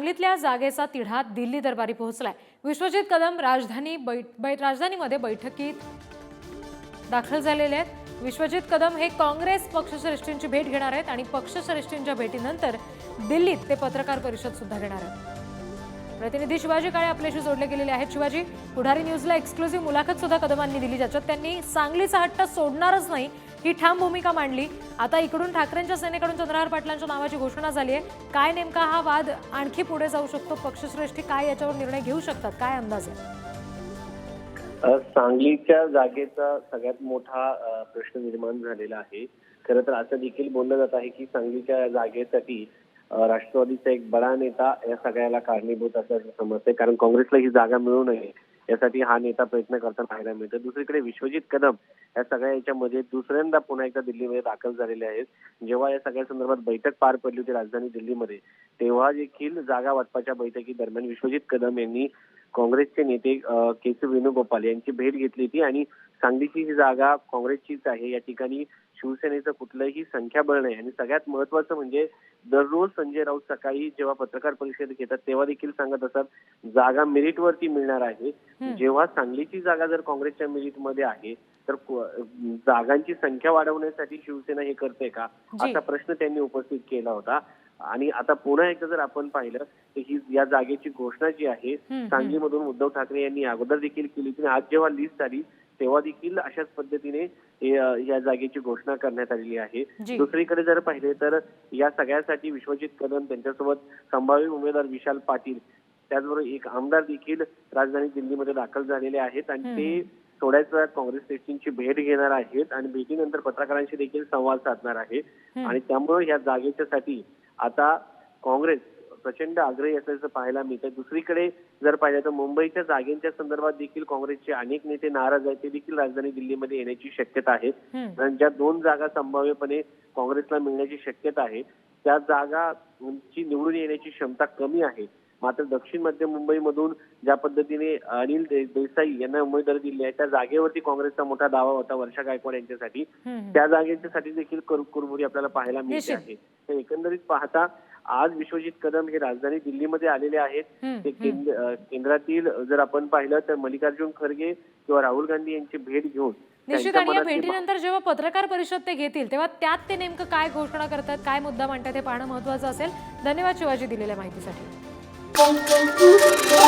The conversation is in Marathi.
सांगलीतल्या जागेचा तिढा दिल्ली दरबारी पोहोचलाय. विश्वजित कदम राजधानी बैठ बै- राजधानीमध्ये बैठकीत दाखल झालेले आहेत. विश्वजित कदम हे काँग्रेस पक्षश्रेष्ठींची भेट घेणार आहेत आणि पक्षश्रेष्ठींच्या भेटीनंतर दिल्लीत ते पत्रकार परिषद सुद्धा घेणार आहेत. प्रतिनिधी शिवाजी काळे आपल्याशी जोडले गेलेले आहेत. शिवाजी पुढारी न्यूजला एक्सक्लुझिव्ह मुलाखत सुद्धा कदमांनी दिली ज्याच्यात त्यांनी सांगलीचा हट्ट सोडणारच नाही ही ठाम भूमिका मांडली. आता इकडून ठाकरेंच्या सेनेकडून चंद्रहार पाटलांच्या नावाची घोषणा झाली आहे. काय नेमका हा वाद आणखी पुढे जाऊ शकतो? पक्षश्रेष्ठी काय याच्यावर निर्णय घेऊ शकतात? काय अंदाज आहे? सांगलीच्या जागेचा सगळ्यात मोठा प्रश्न निर्माण झालेला आहे. खरं तर असं देखील बोललं जात आहे की सांगलीच्या जागेसाठी अ, राष्ट्रवादीचा एक बडा नेता या सगळ्याला कारणीभूत असल्याचं समजते कारण काँग्रेसला ही जागा मिळू नये यासाठी हा नेता प्रयत्न करताना पाहायला मिळतो. दुसरीकडे विश्वजित कदम या सगळ्या याच्यामध्ये दुसऱ्यांदा पुन्हा एकदा दिल्लीमध्ये दाखल झालेले आहेत. जेव्हा या सगळ्या संदर्भात बैठक पार पडली होती राजधानी दिल्लीमध्ये तेव्हा देखील जागा वाटपाच्या बैठकी दरम्यान विश्वजित कदम यांनी काँग्रेसचे नेते के सी वेणुगोपाल यांची भेट घेतली होती आणि सांगलीची ही जागा काँग्रेसचीच आहे या ठिकाणी शिवसेनेचं कुठलंही संख्याबळ नाही आणि सगळ्यात महत्वाचं म्हणजे दररोज संजय राऊत सकाळी जेव्हा पत्रकार परिषद घेतात तेव्हा देखील सांगत असतात जागा मेरिटवरती मिळणार आहे. जेव्हा सांगलीची जागा जर काँग्रेसच्या मेरिटमध्ये आहे तर जागांची संख्या वाढवण्यासाठी शिवसेना हे करते का. असा प्रश्न त्यांनी उपस्थित केला होता आणि आता पुन्हा एकदा जर आपण पाहिलं तर ही या जागेची घोषणा जी आहे. सांगलीमधून उद्धव ठाकरे यांनी अगोदर देखील केली होती आणि आज जेव्हा लिस्ट आली तेव्हा देखील अशाच पद्धतीने या जागेची घोषणा करण्यात आलेली आहे. दुसरीकडे जर पाहिले तर या सगळ्यासाठी विश्वजित कदम त्यांच्यासोबत संभाव्य उमेदवार विशाल पाटील त्याचबरोबर एक आमदार देखील राजधानी दिल्लीमध्ये दाखल झालेले आहेत आणि ते थोड्याच वेळात काँग्रेस श्रेष्ठींची भेट घेणार आहेत आणि भेटीनंतर पत्रकारांशी देखील संवाद साधणार आहे. आणि त्यामुळे या जागेच्यासाठी आता काँग्रेस प्रचंड आग्रही असल्याचं पाहायला मिळतं दुसरीकडे जर पाहिलं तर मुंबईच्या जागेंच्या संदर्भात देखील काँग्रेसचे अनेक नेते नाराज आहेत. ते देखील राजधानी दिल्लीमध्ये येण्याची शक्यता आहे. आणि ज्या दोन जागा संभाव्यपणे काँग्रेसला मिळण्याची शक्यता आहे त्या जागांची निवडून येण्याची क्षमता कमी आहे. मात्र दक्षिण मध्य मुंबईमधून ज्या पद्धतीने अनिल देसाई यांना उमेदवारी दिली आहे त्या जागेवरती काँग्रेसचा मोठा दावा होता वर्षा गायकवाड यांच्यासाठी. त्या जागेच्यासाठी देखील कुर- कुरबुरी आपल्याला पाहायला मिळते. आहे. तर एकंदरीत पाहता आज विश्वजित कदम हे राजधानी दिल्लीमध्ये आलेले आहेत. ते केंद्रातील जर आपण पाहिलं तर मल्लिकार्जुन खरगे किंवा राहुल गांधी यांची भेट घेऊन निश्चित आणि या भेटीनंतर जेव्हा पत्रकार परिषद ते घेतील तेव्हा त्यात ते नेमकं काय घोषणा करतात काय मुद्दा मांडतात हे पाहणं महत्वाचं असेल. धन्यवाद शिवाजी दिलेल्या माहितीसाठी. Boom, boom.